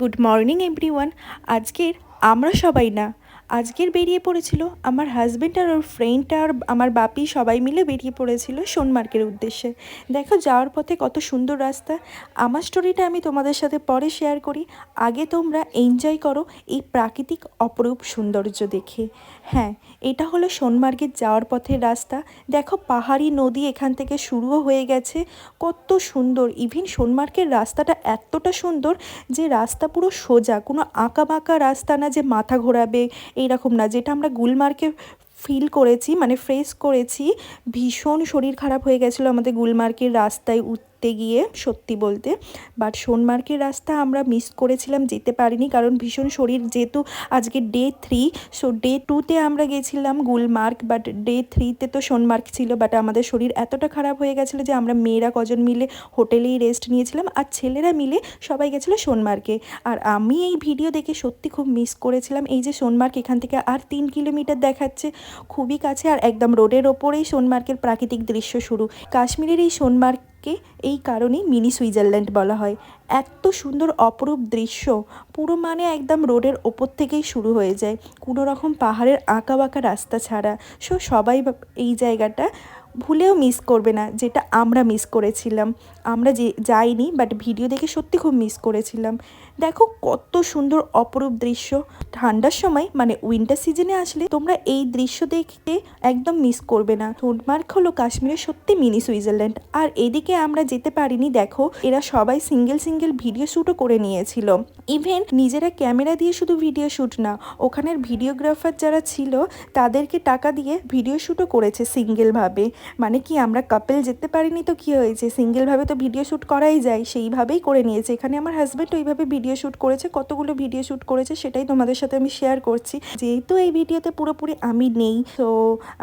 Good morning everyone. আজকের আমরা সবাই না আজকের বেরিয়ে পড়েছিল আমার হাজব্যান্ড আর ওর ফ্রেন্ড আর আমার বাপি সবাই মিলে বেরিয়ে পড়েছিল সোনমার্গের উদ্দেশ্যে। দেখো যাওয়ার পথে কত সুন্দর রাস্তা। আমার স্টোরিটা আমি তোমাদের সাথে পরে শেয়ার করি। আগে তোমরা এনজয় করো এই প্রাকৃতিক অপরূপ সৌন্দর্য দেখে। হ্যাঁ এটা হলো সোনমার্গের যাওয়ার পথের রাস্তা। দেখো পাহাড়ি নদী এখান থেকে শুরুও হয়ে গেছে। কত সুন্দর। ইভিন সোনমার্গের রাস্তাটা এতটা সুন্দর যে রাস্তা পুরো সোজা। কোনো আঁকা বাঁকা রাস্তা না যে মাথা ঘোরাবে এইরকম না। যেটা আমরা গুলমার্কে ফিল করেছি মানে ফ্রেশ করেছি, ভীষণ শরীর খারাপ হয়ে গেছিল আমাদের গুলমার্কের রাস্তায় উঠতে গিয়ে সত্যি বলতে। বাট সোনমার্গের রাস্তা আমরা মিস করেছিলাম, যেতে পারিনি। কারণ ভীষণ শরীর যেহেতু আজকে ডে থ্রি সো ডে টুতে আমরা গেছিলাম গুলমার্গ বাট ডে থ্রিতে তো সোনমার্গ ছিল বাট আমাদের শরীর এতটা খারাপ হয়ে গেছিল যে আমরা মেয়েরা কজন মিলে হোটেলেই রেস্ট নিয়েছিলাম, আর ছেলেরা মিলে সবাই গেছিল সোনমার্গে আর আমি এই ভিডিও দেখে সত্যি খুব মিস করেছিলাম। এই যে সোনমার্গ এখান থেকে আর তিন কিলোমিটার দেখাচ্ছে, খুবই কাছে, আর একদম রোডের ওপরেই সোনমার্গের প্রাকৃতিক দৃশ্য শুরু। কাশ্মীরের এই সোনমার্গকে এই কারণেই মিনি সুইজারল্যান্ড বলা হয়। এত সুন্দর অপরূপ দৃশ্য পুরো মানে একদম রোডের ওপর থেকেই শুরু হয়ে যায়। কোনো রকম পাহাড়ের আঁকা বাঁকা রাস্তা ছাড়া। সো সবাই এই জায়গাটা ভুলেও মিস করবে না, যেটা আমরা মিস করেছিলাম। আমরা যে যাইনি বাট ভিডিও দেখে সত্যি খুব মিস করেছিলাম। দেখো কত সুন্দর অপরূপ দৃশ্য। ঠান্ডার সময় মানে উইন্টার সিজনে আসলে তোমরা এই দৃশ্য দেখতে একদম মিস করবে না। সোনমার্গ হলো কাশ্মীরের সত্যি মিনি সুইজারল্যান্ড আর এদিকে আমরা যেতে পারিনি, দেখো এরা সবাই সিঙ্গেল সিঙ্গেল ভিডিও শ্যুটও করে নিয়েছিল। ইভেন নিজেরা ক্যামেরা দিয়ে শুধু ভিডিও শ্যুট না, ওখানের ভিডিওগ্রাফার যারা ছিল, তাদেরকে টাকা দিয়ে ভিডিও শ্যুটও করেছে সিঙ্গেলভাবে মানে কি আমরা কাপেল যেতে পারিনি তো কি হয়েছে সিঙ্গেলভাবে তো ভিডিও শ্যুট করাই যায় সেইভাবেই করে নিয়েছে এখানে আমার হাজব্যান্ড ওইভাবে ভিডিও শ্যুট করেছে কতগুলো ভিডিও শ্যুট করেছে সেটাই তোমাদের সাথে আমি শেয়ার করছি যেহেতু এই ভিডিওতে পুরোপুরি আমি নেই তো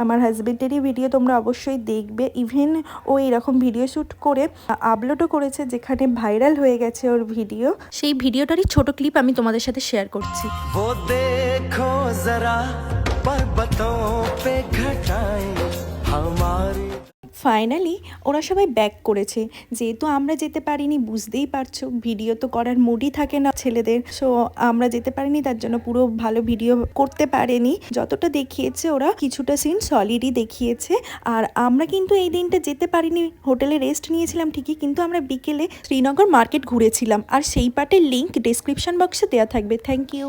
আমার হাজব্যান্ডেরই ভিডিও তোমরা অবশ্যই দেখবে ইভেন ও এরকম ভিডিও শ্যুট করে আপলোডও করেছে যেখানে ভাইরাল হয়ে গেছে ওর ভিডিও সেই ভিডিওটারই ছোট ক্লিপ আমি তোমাদের সাথে শেয়ার করছি वो देखो जरा पर्वतों पे घटाएं हमारी ফাইনালি ওরা সবাই ব্যাক করেছে যেহেতু আমরা যেতে পারিনি বুঝতেই পারছো ভিডিও তো করার মুডই থাকে না ছেলেদের সো আমরা যেতে পারিনি তার জন্য পুরো ভালো ভিডিও করতে পারেনি যতটা দেখিয়েছে ওরা কিছুটা সিন সলিডই দেখিয়েছে আর আমরা কিন্তু এই দিনটা যেতে পারিনি হোটেলে রেস্ট নিয়েছিলাম ঠিকই কিন্তু আমরা বিকেলে শ্রীনগর মার্কেট ঘুরেছিলাম আর সেই পার্টের লিঙ্ক ডেসক্রিপশন বক্সে দেওয়া থাকবে থ্যাংক ইউ